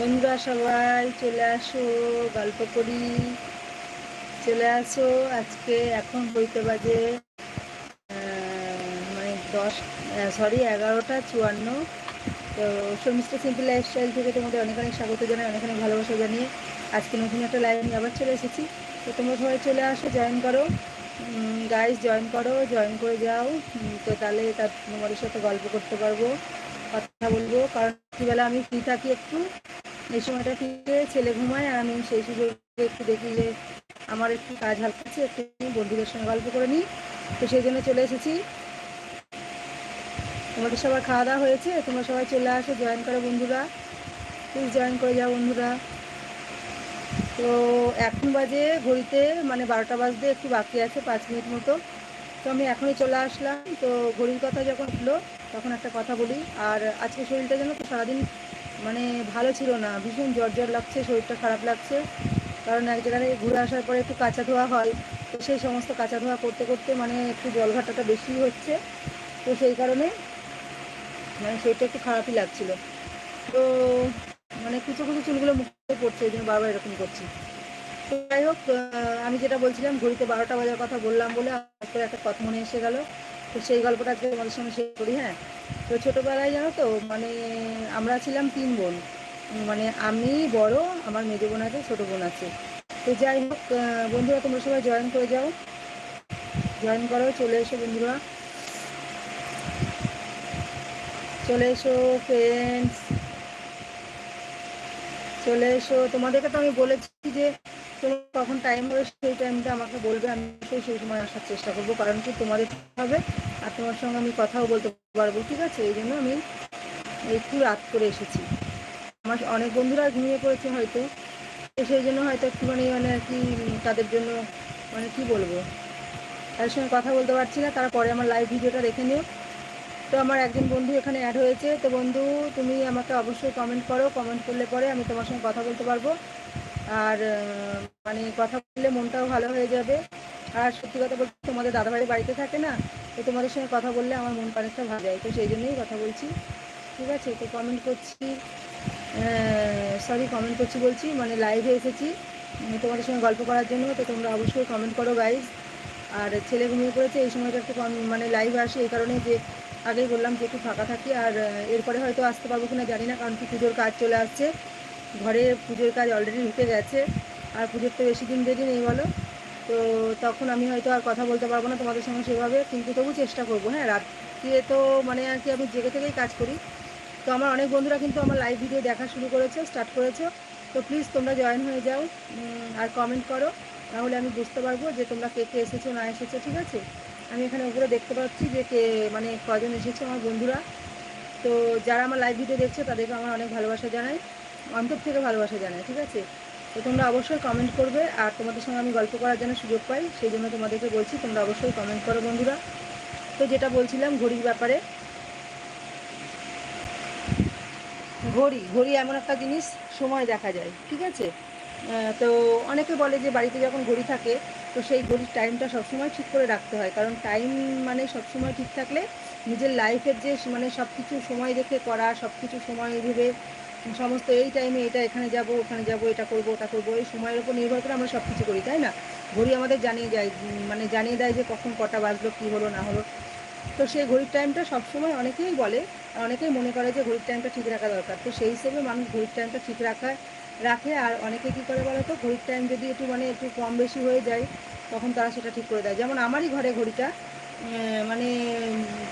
বন্ধুরা, সবাই চলে আসো, গল্প করি। চলে আসো, আজকে এখন হইতে বাজে মানে দশ সরি এগারোটা চুয়ান্ন। তো শর্মিষ্ঠা সিম্পল লাইফস্টাইল থেকে তোমাদের অনেক অনেক স্বাগত জানাই, অনেক অনেক ভালোবাসা জানিয়ে। আজকে নতুন একটা লাইভ নিয়ে আবার চলে এসেছি। তো তোমরা সবাই চলে আসো জয়েন করো। গাইজ জয়েন করো জয়েন করে যাও। তো তাহলে তার তোমাদের সাথে গল্প করতে পারব, কথা বলব। কারণ রাত্রিবেলা আমি ফ্রি থাকি একটু। এই সময়টা ফিরে ছেলে ঘুমায় আর আমি সেই সুযোগে একটু দেখি যে আমার একটু কাজ হালকা আছে, একটু বন্ধুদের সঙ্গে গল্প করে নিই। তো সেই জন্য চলে এসেছি। তোমাদের সবার খাওয়া দাওয়া হয়েছে, তোমরা সবাই চলে আসো জয়েন করো বন্ধুরা। প্লিজ জয়েন করে যাও বন্ধুরা। তো এখন বাজে ঘড়িতে মানে বারোটা বাজতে একটু বাকি আছে, পাঁচ মিনিট মতো। তো আমি এখনই চলে আসলাম। তো ঘড়ির কথা যখন উঠল তখন একটা কথা বলি। আর আজকে শরীরটা যেন তো সারাদিন মানে ভালো ছিল না, ভীষণ জ্বর জ্বর লাগছে, শরীরটা খারাপ লাগছে। কারণ এক জায়গায় ঘুরে আসার পরে একটু কাঁচা ধোয়া হয়, তো সেই সমস্ত কাঁচা ধোয়া করতে করতে মানে একটু জলঘাটাটা বেশি হচ্ছে। তো সেই কারণে মানে শরীরটা একটু খারাপই লাগছিল। তো মানে কুচো কুচো চুলগুলো মুখে পড়ছে ওই জন্য বারবার এরকম করছি। তো যাই হোক আমি যেটা বলছিলাম, ঘড়িতে বারোটা বাজার কথা বললাম বলে একটা কথা মনে এসে গেল। তো সেই গল্পটা আজকে তোমাদের সঙ্গে শেয়ার করি হ্যাঁ? তো ছোটোবেলায় জানো তো মানে আমরা ছিলাম তিন বোন। মানে আমি বড়, আমার মেজো বোন আছে, ছোটো বোন আছে। তো যাই হোক বন্ধুরা, তোমরা সবাই জয়েন করে যাও। জয়েন করো, চলে এসো বন্ধুরা। চলে এসো ফ্রেন্ডস চলে এসো। তোমাদেরকে তো আমি বলেছি যে তোমার কখন টাইম হবে সেই টাইমটা আমাকে বলবে, আমি সেই সময় আসার চেষ্টা করব। কারণ কি তোমাদের হবে আর তোমার সঙ্গে আমি কথাও বলতে পারব, ঠিক আছে? এই জন্য আমি একটু রাত করে এসেছি। আমার অনেক বন্ধুরা ঘুমিয়ে পড়েছে হয়তো। তো সেই জন্য হয়তো একটুখানি মানে আর কি তাদের জন্য মানে কি বলব? তাদের সঙ্গে কথা বলতে পারছি না। তারা পরে আমার লাইভ ভিডিওটা দেখে নিও। তো আমার একজন বন্ধু এখানে অ্যাড হয়েছে। তো বন্ধু, তুমি আমাকে অবশ্যই কমেন্ট করো। কমেন্ট করলে পরে আমি তোমার সঙ্গে কথা বলতে পারব। আর মানে কথা বললে মনটাও ভালো হয়ে যাবে। আর সত্যি কথা বলতে তোমাদের দাদাভাই বাড়িতে থাকে না, তো তোমাদের সঙ্গে কথা বললে আমার মন অনেকটা ভালো যায়। তো সেই জন্যই কথা বলছি। ঠিক আছে? তো কমেন্ট করছি সরি কমেন্ট করছি বলছি মানে লাইভে এসেছি। তোমাদের সঙ্গে গল্প করার জন্য, তো তোমরা অবশ্যই কমেন্ট করো গাইজ আর ছেলে ঘুমিয়ে পড়েছে, এই সময়টা একটু কম- মানে লাইভ আসে এই কারণে যে আগেই বললাম যে একটু ফাঁকা থাকি। আর এরপরে হয়তো আসতে পারব কিনা জানি না, কারণ কি পুজোর কাজ চলে আসছে। ঘরে পুজোর কাজ অলরেডি ঢুকে গেছে, আর পুজোর তো বেশি দিন দেরি নেই বলো। তো তখন আমি হয়তো আর কথা বলতে পারব না তোমাদের সঙ্গে সেভাবে, কিন্তু তবু চেষ্টা করব হ্যাঁ? রাত্রে তো মানে আর কি আমি জেগে থেকেই কাজ করি। তো আমার অনেক বন্ধুরা কিন্তু আমার লাইভ ভিডিও দেখা শুরু করেছে স্টার্ট করেছে। তো প্লিজ তোমরা জয়েন হয়ে যাও আর কমেন্ট করো। তাহলে আমি বুঝতে পারব যে তোমরা কে কে এসেছ, না এসেছ, ঠিক আছে? আমি এখানে উপরে দেখতে পাচ্ছি যে কে মানে কজন এসেছে আমার বন্ধুরা। তো যারা আমার লাইভ ভিডিও দেখছে তাদেরকে আমার অনেক ভালোবাসা জানাই। অন্তর থেকে ভালোবাসা জানাই ঠিক আছে? তো তোমরা অবশ্যই কমেন্ট করবে আর তোমাদের সঙ্গে আমি গল্প করার জন্য সুযোগ পাই, সেই জন্য তোমাদেরকে বলছি তোমরা অবশ্যই কমেন্ট করো বন্ধুরা। তো যেটা বলছিলাম, ঘড়ির ব্যাপারে। ঘড়ি ঘড়ি এমন একটা জিনিস, সময় দেখা যায়, ঠিক আছে? তো অনেকে বলে যে বাড়িতে যখন ঘড়ি থাকে, তো সেই ঘড়ির টাইমটা সবসময় ঠিক করে রাখতে হয়। কারণ টাইম মানে সবসময় ঠিক থাকলে নিজের লাইফের যে মানে সব কিছু সময় দেখে করা সব কিছু সময় ভেবে সমস্ত এই টাইমে এটা এখানে যাব, ওখানে যাব, এটা করব, ওটা করব, এই সময়ের উপর নির্ভর করে আমরা সব কিছু করি, তাই না? ঘড়ি আমাদের জানিয়ে যায় মানে জানিয়ে দেয় যে কখন কটা বাজলো, কী হলো, না হলো। তো সেই ঘড়ির টাইমটা সবসময় অনেকেই বলে, আর অনেকেই মনে করে যে ঘড়ির টাইমটা ঠিক রাখা দরকার। তো সেই হিসেবে মানুষ ঘড়ির টাইমটা ঠিক রাখা, রাখে, আর অনেকে কী করে বলো তো, ঘড়ির টাইম যদি একটু মানে একটু কম বেশি হয়ে যায়, তখন তারা সেটা ঠিক করে দেয়। যেমন আমারই ঘরে ঘড়িটা মানে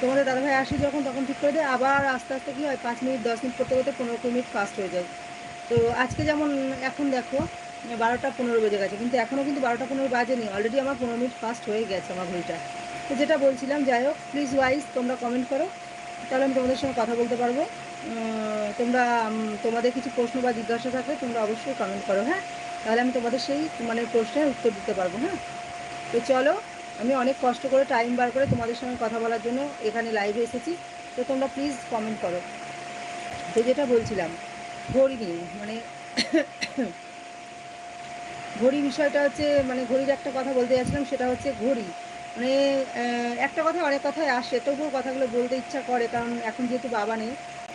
তোমাদের দাদাভাই আসে যখন, তখন ঠিক করে দেয়। আবার আস্তে আস্তে কী হয়, পাঁচ মিনিট, দশ মিনিট করতে করতে পনেরো কুড়ি মিনিট ফাস্ট হয়ে যায়। তো আজকে যেমন, এখন দেখো, বারোটা পনেরো বেজে গেছে, কিন্তু এখনও কিন্তু বারোটা পনেরো বাজেনি। অলরেডি আমার পনেরো মিনিট ফাস্ট হয়ে গেছে আমার ঘড়িটা। তো যেটা বলছিলাম, যাই হোক প্লিজ ওয়াইজ তোমরা কমেন্ট করো। তাহলে আমি তোমাদের সঙ্গে কথা বলতে পারব। তোমরা তোমাদের কিছু প্রশ্ন বা জিজ্ঞাসা থাকলে তোমরা অবশ্যই কমেন্ট করো হ্যাঁ? তাহলে আমি তোমাদের সেই মানে প্রশ্নের উত্তর দিতে পারব হ্যাঁ? তো চলো আমি অনেক কষ্ট করে টাইম বার করে তোমাদের সঙ্গে কথা বলার জন্য এখানে লাইভে এসেছি। তো তোমরা প্লিজ কমেন্ট করো। তো যেটা বলছিলাম, ঘড়ি নিয়ে মানে ঘড়ি বিষয়টা হচ্ছে মানে ঘড়ির একটা কথা বলতে যাচ্ছিলাম, সেটা হচ্ছে ঘড়ি। মানে একটা কথা অনেক কথাই আসে, তবুও কথাগুলো বলতে ইচ্ছা করে, কারণ এখন যেহেতু বাবা নেই,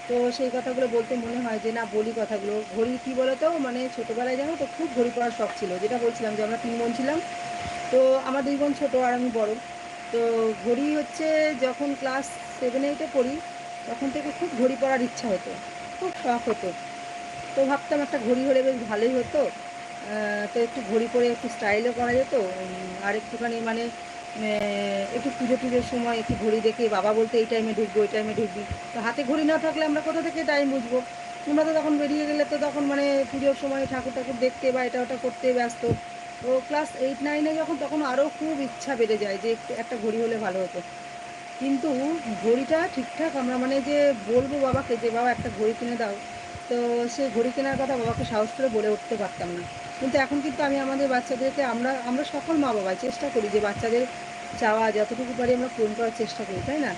তো সেই কথাগুলো বলতে মনে হয় যে, না, বলি কথাগুলো। ঘড়ি কী বলো তো মানে ছোটোবেলায় জানো তো, খুব ঘড়ি পড়ার শখ ছিল। যেটা বলছিলাম যে, আমরা তিন বোন ছিলাম তো আমার দুই বোন ছোটো আর আমি বড়। তো ঘড়ি হচ্ছে যখন ক্লাস সেভেন এইটে পড়ি, তখন থেকে খুব ঘড়ি পড়ার ইচ্ছা হতো, খুব শখ হতো। তো ভাবতাম একটা ঘড়ি হলে বেশ ভালোই হতো। তো একটু ঘড়ি পরে একটু স্টাইলও করা যেত। আর একটুখানি মানে একটু পুজো টুজোর সময় একটু ঘড়ি দেখে বাবা বলতে, এই টাইমে ঢুকবো এই টাইমে ঢুকবি। তো হাতে ঘড়ি না থাকলে আমরা কোথা থেকে টাইম বুঝব? তোমরা তো তখন বেরিয়ে গেলে তো তখন মানে পুজোর সময় ঠাকুর ঠাকুর দেখতে বা এটা ওটা করতে ব্যস্ত। তো ক্লাস এইট নাইনে যখন, তখন আরও খুব ইচ্ছা বেড়ে যায় যে একটা ঘড়ি হলে ভালো হতো। কিন্তু ঘড়িটা ঠিকঠাক আমরা মানে যে বলব বাবাকে যে, বাবা, একটা ঘড়ি কিনে দাও। তো সেই ঘড়ি কেনার কথা বাবাকে সাহস করে বলে উঠতে পারতাম না। কিন্তু এখন কিন্তু আমি আমাদের বাচ্চাদেরকে, আমরা আমরা সকল মা বাবা চেষ্টা করি যে বাচ্চাদের চাওয়া, যতটুকু পারি আমরা পূরণ করার চেষ্টা করি, তাই না?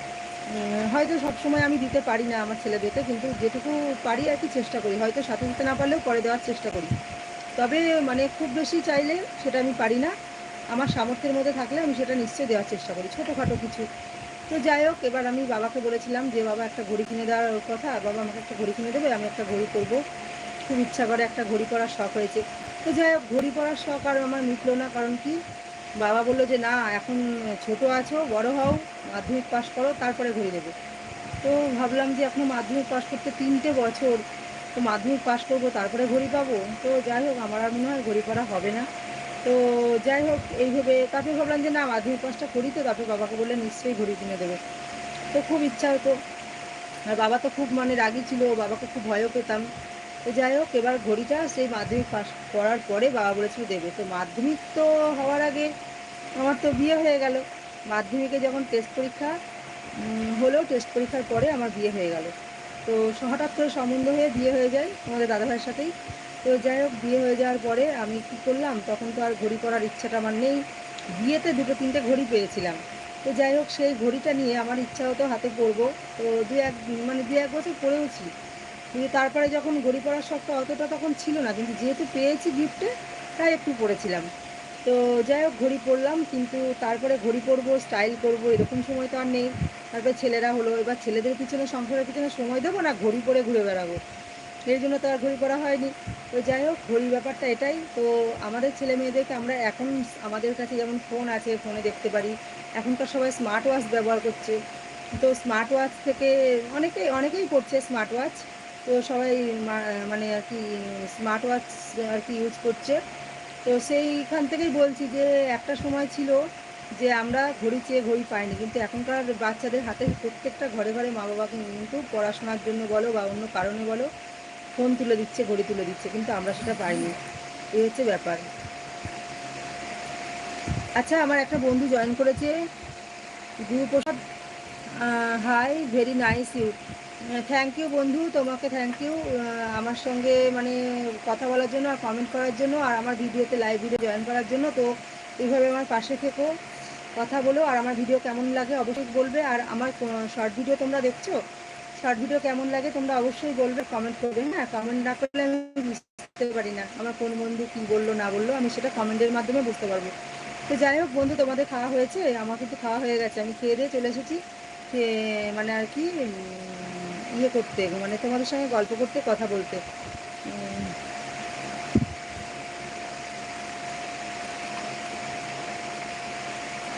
হয়তো সবসময় আমি দিতে পারি না আমার ছেলেদেরকে, কিন্তু যেটুকু পারি আর কি চেষ্টা করি। হয়তো সাথে দিতে না পারলেও পরে দেওয়ার চেষ্টা করি। তবে মানে খুব বেশি চাইলে সেটা আমি পারি না। আমার সামর্থ্যের মধ্যে থাকলে আমি সেটা নিশ্চয়ই দেওয়ার চেষ্টা করি, ছোটোখাটো কিছু। তো যাই হোক, এবার আমি বাবাকে বলেছিলাম যে, বাবা, একটা ঘড়ি কিনে দেওয়ার কথা, বাবা আমাকে একটা ঘড়ি কিনে দেবে, আমি একটা ঘড়ি করব। খুব ইচ্ছা করে একটা ঘড়ি পরার শখ হয়েছে। তো যাই হোক, ঘড়ি পরার শখ আর আমার মিটলো না, কারণ কি? বাবা বলল যে, না, এখন ছোট আছো, বড় হও, মাধ্যমিক পাশ করো, তারপরে ঘড়ি দেবে তো ভাবলাম যে এখনও মাধ্যমিক পাশ করতে তিনটে বছর তো মাধ্যমিক পাশ করব, তারপরে ঘড়ি পাবো। তো যাই হোক, আমার আর মনে হয় ঘড়ি পরা হবে না। তো যাই হোক এইভাবে তারপরে ভাবলাম যে না, মাধ্যমিক পাশটা করি তো, তারপরে বাবাকে বললে নিশ্চয়ই ঘড়ি কিনে দেবে। তো খুব ইচ্ছা হতো। আর বাবা তো খুব মানে রাগি ছিল, বাবাকে খুব ভয়ও পেতাম। তো যাই হোক, এবার ঘড়িটা সেই মাধ্যমিক পাশ করার পরে বাবা বলেছিল দেবে। তো মাধ্যমিক তো হওয়ার আগে আমার তো বিয়ে হয়ে গেল। মাধ্যমিকে যখন টেস্ট পরীক্ষা হলো টেস্ট পরীক্ষার পরে আমার বিয়ে হয়ে গেল। তো হঠাৎ করে সম্বন্ধ হয়ে বিয়ে হয়ে যায় আমাদের দাদাভাইয়ের সাথেই। তো যাই হোক, বিয়ে হয়ে যাওয়ার পরে আমি কী করলাম, তখন তো আর ঘড়ি পরার ইচ্ছাটা আমার নেই। বিয়েতে দুটো তিনটে ঘড়ি পেয়েছিলাম। তো যাই হোক, সেই ঘড়িটা নিয়ে আমার ইচ্ছা হতো হাতে পরবো। তো দু এক মানে দু এক বছর পরেওছি। কিন্তু তারপরে যখন ঘড়ি পরার শখটা অতটা তখন ছিল না। কিন্তু যেহেতু পেয়েছি গিফটে তাই একটু পরেছিলাম। তো যাই হোক, ঘড়ি পরলাম, কিন্তু তারপরে ঘড়ি পরবো স্টাইল করব, এরকম সময় তো আর নেই। তারপরে ছেলেরা হলো, এবার ছেলেদের পিছনে, সংসারের পিছনে সময় দেবো না, ঘড়ি পরে ঘুরে বেড়াবো? সেই জন্য তো আর ঘড়ি পরা হয়নি। তো যাই হোক, ঘড়ির ব্যাপারটা এটাই। তো আমাদের ছেলে মেয়েদেরকে আমরা এখন আমাদের কাছে যেমন ফোন আছে ফোনে দেখতে পারি। এখনকার সবাই স্মার্ট ওয়াচ ব্যবহার করছে। তো স্মার্ট ওয়াচ থেকে অনেকেই অনেকেই করছে স্মার্ট ওয়াচ তো সবাই মানে আর কি স্মার্ট ওয়াচ আর কি ইউজ করছে। তো সেইখান থেকেই বলছি যে একটা সময় ছিল যে আমরা ঘড়ি চেয়ে ঘড়ি পাইনি, কিন্তু এখনকার বাচ্চাদের হাতে প্রত্যেকটা ঘরে ঘরে মা বাবাকে কিন্তু পড়াশোনার জন্য বলো বা অন্য কারণে বলো, ফোন তুলে দিচ্ছে, ঘড়ি তুলে দিচ্ছে, কিন্তু আমরা সেটা পাইনি। এই হচ্ছে ব্যাপার। আচ্ছা আমার একটা বন্ধু জয়েন করেছে। Guruprasad hi very nice you thank you বন্ধু, তোমাকে থ্যাংক ইউ আমার সঙ্গে মানে কথা বলার জন্য আর কমেন্ট করার জন্য আর আমার ভিডিওতে লাইভ ভিডিও জয়েন করার জন্য। তো এইভাবে আমার পাশে থেকো, কথা বলো আর আমার ভিডিও কেমন লাগে অবশ্যই বলবে। আর আমার শর্ট ভিডিও তোমরা দেখছ? শর্ট ভিডিও কেমন লাগে তোমরা অবশ্যই বলবে কমেন্ট করবে। হ্যাঁ কমেন্ট না করলে আমি বুঝতে পারি না, আমার কোন বন্ধু কী বলল, না বলল, আমি সেটা কমেন্টের মাধ্যমে বুঝতে পারব। তো যাই হোক বন্ধু, তোমাদের খাওয়া হয়েছে? আমার কিন্তু খাওয়া হয়ে গেছে, আমি খেয়ে দিয়ে চলে এসেছি। মানে আর কি ইয়ে করতে মানে তোমাদের সঙ্গে গল্প করতে, কথা বলতে।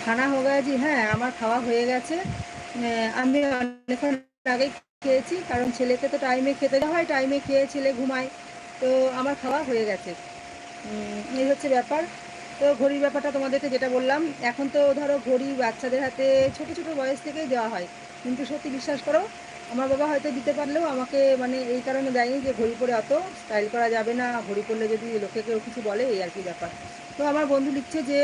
খানা হো গেছে হ্যাঁ আমার খাওয়া হয়ে গেছে। আমি অনেকক্ষণ আগে খেয়েছি, কারণ ছেলেকে তো টাইমে খেতে হয় টাইমে খেয়ে ছেলে ঘুমায়। তো আমার খাওয়া হয়ে গেছে। এই হচ্ছে ব্যাপার। তো ঘড়ির ব্যাপারটা তোমাদেরকে যেটা বললাম, এখন তো ধরো ঘড়ি বাচ্চাদের হাতে ছোট ছোট বয়স থেকেই দেওয়া হয়। কিন্তু সত্যি বিশ্বাস করো আমার বাবা হয়তো দিতে পারলেও আমাকে মানে এই কারণে দেয়নি যে ঘড়ি পরে অত স্টাইল করা যাবে না, ঘড়ি পরলে যদি লোকে কেউ কিছু বলে, এই আর কি ব্যাপার। তো আমার বন্ধু লিখছে যে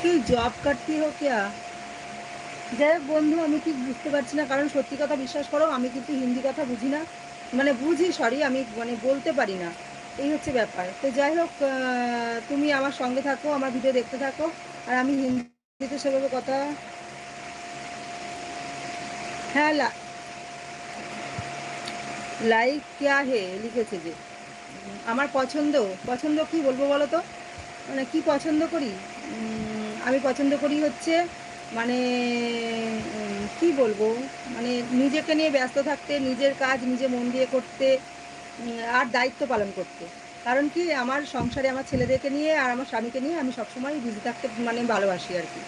কি জব কাটতি হোক যাই হোক বন্ধু, আমি ঠিক বুঝতে পারছি না, কারণ সত্যি কথা বিশ্বাস করো, আমি কিন্তু হিন্দি কথা বুঝি না। মানে বুঝি সরি আমি মানে বলতে পারি না। এই হচ্ছে ব্যাপার। তো যাই হোক তুমি আমার সঙ্গে থাকো, আমার ভিডিও দেখতে থাকো, আর আমি হিন্দিতে সেভাবে কথা হ্যাঁ লাইক ক্যা হে? লিখেছে যে, আমার পছন্দ পছন্দ কি বলব বলো তো? মানে কি পছন্দ করি? আমি পছন্দ করি হচ্ছে মানে কি বলব? মানে নিজেকে নিয়ে ব্যস্ত থাকতে, নিজের কাজ নিজে মন দিয়ে করতে আর দায়িত্ব পালন করতে। কারণ কি, আমার সংসারে আমার ছেলেদেরকে নিয়ে আর আমার স্বামীকে নিয়ে আমি সবসময় বিজি থাকতে মানে ভালোবাসি আর কি।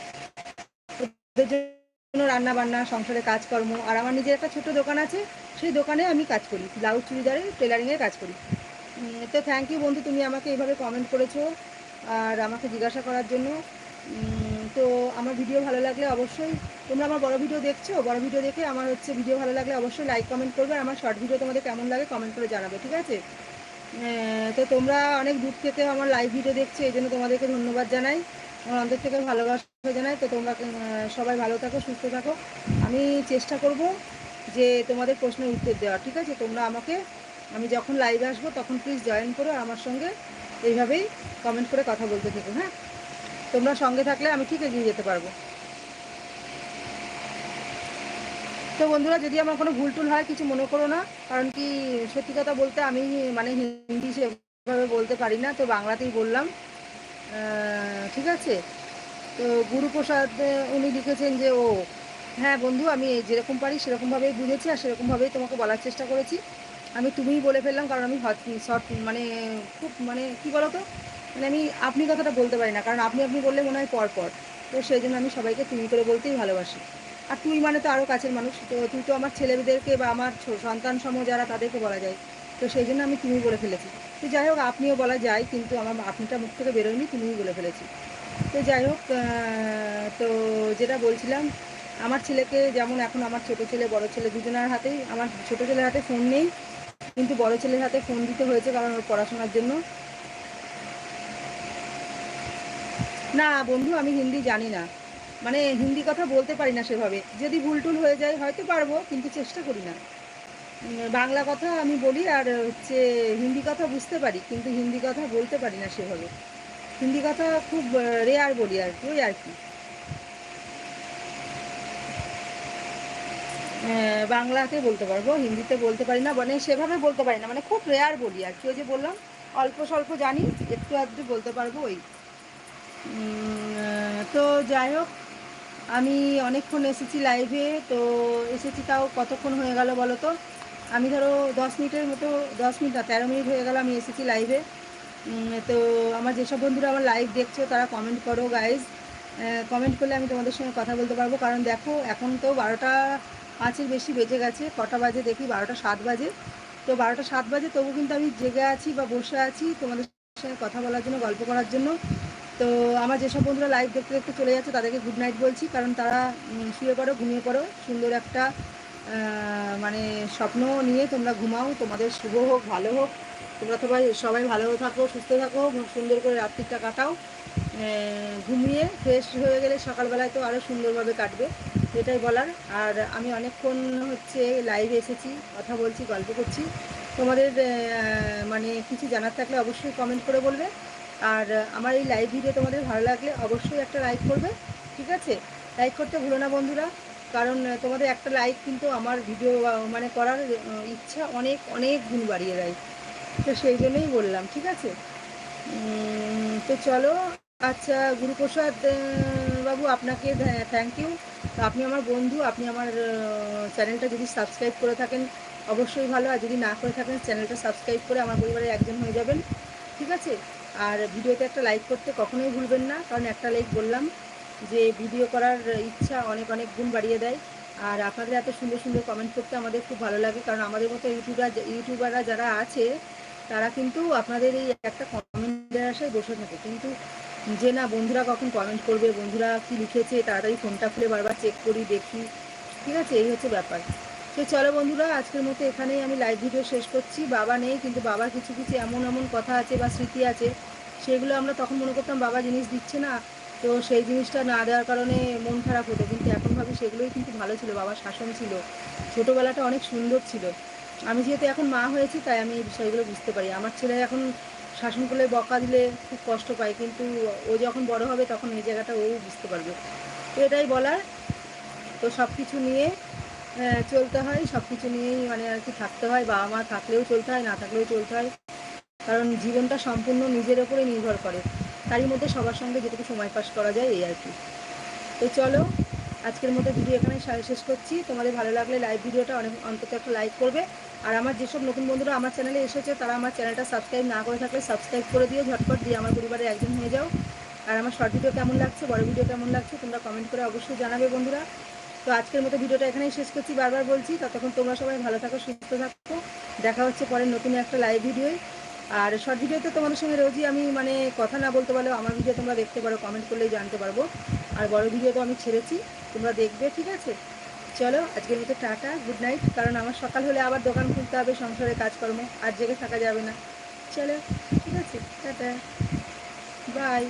রান্না বান্না সংসারে কাজকর্ম, আর আমার নিজের একটা ছোট দোকান আছে, সেই দোকানে আমি কাজ করি। ব্লাউজ চুড়িদারের টেলারিংয়ের কাজ করি। তো থ্যাংক ইউ বন্ধু, তুমি আমাকে এইভাবে কমেন্ট করেছ, আর আমাকে জিজ্ঞাসা করার জন্য। তো আমার ভিডিও ভালো লাগলে অবশ্যই তোমরা আমার বড় ভিডিও দেখছ, বড় ভিডিও দেখে আমার হচ্ছে ভিডিও ভালো লাগলে অবশ্যই লাইক কমেন্ট করবে আর আমার শর্ট ভিডিও তোমাদের কেমন লাগে কমেন্ট করে জানাবে, ঠিক আছে? তো তোমরা অনেক দূর থেকে আমার লাইভ ভিডিও দেখছ, এই জন্য তোমাদেরকে ধন্যবাদ জানাই। আমার অন্তর থেকে ভালোবাসা জানাই। তো তোমরা সবাই ভালো থাকো, সুস্থ থাকো। আমি চেষ্টা করব যে তোমাদের প্রশ্নের উত্তর দেওয়ার, ঠিক আছে? তোমরা আমাকে, আমি যখন লাইভে আসব তখন প্লিজ জয়েন করো আমার সঙ্গে এইভাবেই কমেন্ট করে কথা বলতে থেকো হ্যাঁ? তোমরা সঙ্গে থাকলে আমি ঠিক এগিয়ে যেতে পারব। তো বন্ধুরা, যদি আমার কোনো ভুল টুল হয়, কিছু মনে করো না, কারণ কি সত্যি কথা বলতে আমি মানে হিন্দি সেভাবে বলতে পারি না, তো বাংলাতেই বললাম। ঠিক আছে? তো গুরুপ্রসাদ উনি লিখেছেন যে, ও হ্যাঁ বন্ধু, আমি যেরকম পারি সেরকমভাবেই বুঝেছি আর সেরকমভাবেই তোমাকে বলার চেষ্টা করেছি। আমি তুমিই বলে ফেললাম, কারণ আমি শর্ট মানে খুব মানে কি বলো তো মানে আমি, আপনি কথাটা বলতে পারি না, কারণ আপনি আপনি বললে মনে হয় পর পর তো সেই জন্য আমি সবাইকে তুমি করে বলতেই ভালোবাসি। আর তুই মানে তো আরও কাছের মানুষ, তো তুই তো আমার ছেলেদেরকে বা আমার সন্তান সম যারা তাদেরকে বলা যায়, তো সেই জন্য আমি তুমি বলে ফেলেছি। তো যাই হোক, আপনিও বলা যায়, কিন্তু আমার আপনিটা মুখ থেকে বেরোয়নি, তুমিই বলে ফেলেছি। তো যাই হোক তো যেটা বলছিলাম, আমার ছেলেকে যেমন এখন আমার ছোট ছেলে, বড় ছেলে দুজনের হাতেই আমার ছোট ছেলের হাতে ফোন নেই, কিন্তু বড় ছেলের হাতে ফোন দিতে হয়েছে কারণ ওর পড়াশোনার জন্য। না, বন্ধু, আমি হিন্দি জানি না। মানে হিন্দি কথা বলতে পারি না সেভাবে। যদি ভুল টুল হয়ে যায়, হয়তো পারব, কিন্তু চেষ্টা করি না। বাংলা কথা আমি বলি আর হচ্ছে হিন্দি কথা বুঝতে পারি, কিন্তু হিন্দি কথা বলতে পারি না সেভাবে। হিন্দি কথা খুব রেয়ার বলি আর কি ওই আর কি। বাংলাতে বলতে পারব, হিন্দিতে বলতে পারি না মানে সেভাবে বলতে পারি না মানে খুব রেয়ার বলি আর কি। ওই যে বললাম, অল্প স্বল্প জানি, একটু আধটু বলতে পারব ওই। তো যাই হোক, আমি অনেকক্ষণ এসেছি লাইভে তো এসেছি তাও কতক্ষণ হয়ে গেল বলো তো আমি ধরো দশ মিনিটের মতো, দশ মিনিট না, তেরো মিনিট হয়ে গেল আমি এসেছি লাইভে তো আমার যেসব বন্ধুরা আমার লাইভ দেখছ, তারা কমেন্ট করো গাইজ কমেন্ট করলে আমি তোমাদের সঙ্গে কথা বলতে পারব। কারণ দেখো, এখন তো বারোটা পাঁচের বেশি বেজে গেছে, কটা বাজে দেখি, বারোটা সাত বাজে। তো বারোটা সাত বাজে, তবু কিন্তু আমি জেগে আছি বা বসে আছি তোমাদের সঙ্গে কথা বলার জন্য, গল্প করার জন্য। তো আমার যেসব বন্ধুরা লাইভ দেখতে দেখতে চলে যাচ্ছে, তাদেরকে গুড নাইট বলছি। কারণ তারা শুয়ে পড়ো, ঘুমিয়ে পড়ো। সুন্দর একটা মানে স্বপ্ন নিয়ে তোমরা ঘুমাও। তোমাদের শুভ হোক, ভালো হোক। তোমরা সবাই সবাই ভালো থাকো, সুস্থ থাকো, সুন্দর করে রাত্রিটা কাটাও। ঘুমিয়ে ফ্রেশ হয়ে গেলে সকালবেলায় তো আরও সুন্দরভাবে কাটবে, এটাই বলার। আর আমি অনেকক্ষণ হচ্ছে লাইভে এসেছি, কথা বলছি, গল্প করছি। তোমাদের মানে কিছু জানার থাকলে অবশ্যই কমেন্ট করে বলবে। আর আমার এই লাইভ ভিডিও তোমাদের ভালো লাগলে অবশ্যই একটা লাইক করবে, ঠিক আছে? লাইক করতে ভুলো না বন্ধুরা, কারণ তোমাদের একটা লাইক কিন্তু আমার ভিডিও মানে করার ইচ্ছা অনেক অনেক গুণ বাড়িয়ে দেয়। তো সেই জন্যই বললাম, ঠিক আছে? তো চলো আচ্ছা গুরুপ্রসাদ বাবু, আপনাকে থ্যাংক ইউ আপনি আমার বন্ধু, আপনি আমার চ্যানেলটা যদি সাবস্ক্রাইব করে থাকেন, অবশ্যই ভালো। আর যদি না করে থাকেন চ্যানেলটা সাবস্ক্রাইব করে আমার পরিবারের একজন হয়ে যাবেন, ঠিক আছে? আর ভিডিওতে একটা লাইক করতে কখনোই ভুলবেন না, কারণ একটা লাইক বললাম যে ভিডিও করার ইচ্ছা অনেক অনেক গুণ বাড়িয়ে দেয়। আর আপনাদের এত সুন্দর সুন্দর কমেন্ট করতে আমাদের খুব ভালো লাগে, কারণ আমাদের মতো ইউটিউবার ইউটিউবাররা যারা আছে, তারা কিন্তু আপনাদের এই একটা কমেন্টের আশায় বসে থাকে। কিন্তু যে না, বন্ধুরা কখন কমেন্ট করবে, বন্ধুরা কি লিখেছে, তাড়াতাড়ি ফোনটা খুলে বারবার চেক করি, দেখি। ঠিক আছে, এই হচ্ছে ব্যাপার। তো চলো বন্ধুরা, আজকের মতো এখানেই আমি লাইভ ভিডিও শেষ করছি। বাবা নেই, কিন্তু বাবার কিছু কিছু এমন এমন কথা আছে বা স্মৃতি আছে, সেগুলো আমরা তখন মনে করতাম বাবা জিনিস দিচ্ছে না, তো সেই জিনিসটা না দেওয়ার কারণে মন খারাপ হতো। কিন্তু এখন ভাবি সেগুলোই কিন্তু ভালো ছিল, বাবার শাসন ছিল। ছোটোবেলাটা অনেক সুন্দর ছিল। আমি যেহেতু এখন মা হয়েছি, তাই আমি এই বিষয়গুলো বুঝতে পারি। আমার ছেলে এখন শাসন করলে বকা দিলে খুব কষ্ট পায়, কিন্তু ও যখন বড় হবে তখন এই জায়গাটা ও বুঝতে পারবে। তো এটাই বলার। তো সব কিছু নিয়ে চলতে হয় সব কিছু নিয়েই মানে আর কি থাকতে হয় বাবা মা থাকলেও চলতে হয়, না থাকলেও চলতে হয়। কারণ জীবনটা সম্পূর্ণ নিজের ওপরে নির্ভর করে। তারই মধ্যে সবার সঙ্গে যেটুকু সময় পাস করা যায়, এই আর কি। তো চলো, আজকের মতো ভিডিও এখানে শেষ করছি। তোমাদের ভালো লাগলে লাইভ ভিডিওটা অনেক, অন্তত একটা লাইক করবে। আর আমার যেসব নতুন বন্ধুরা আমার চ্যানেলে এসেছে, তারা আমার চ্যানেলটা সাবস্ক্রাইব না করে থাকলে সাবস্ক্রাইব করে দিও, ঝটপট দিয়ে আমার পরিবারের একজন হয়ে যাও। আর আমার শর্ট ভিডিও কেমন লাগছে, বড় ভিডিও কেমন লাগছে, তোমরা কমেন্ট করে অবশ্যই জানাবে বন্ধুরা। তো আজকের মতো ভিডিওটা এখানেই শেষ করছি, বারবার বলছি, ততক্ষণ তোমরা সবাই ভালো থাকো, সুস্থ থাকো। দেখা হচ্ছে পরের নতুন একটা লাইভ ভিডিওয় আর শর্ট ভিডিওতে তোমাদের সঙ্গে রোজই আমি মানে কথা না বলতে পারলেও আমার ভিডিও তোমরা দেখতে পারো কমেন্ট করলেই জানতে পারব। আর বড় ভিডিও তো আমি ছেড়েছি, তোমরা দেখবে, ঠিক আছে? চলো, আজকের মতো টাটা গুড নাইট কারণ আমার সকাল হলে আবার দোকান খুলতে হবে, সংসারে কাজকর্ম, আর জেগে থাকা যাবে না। চলো, ঠিক আছে, টাটা। বাই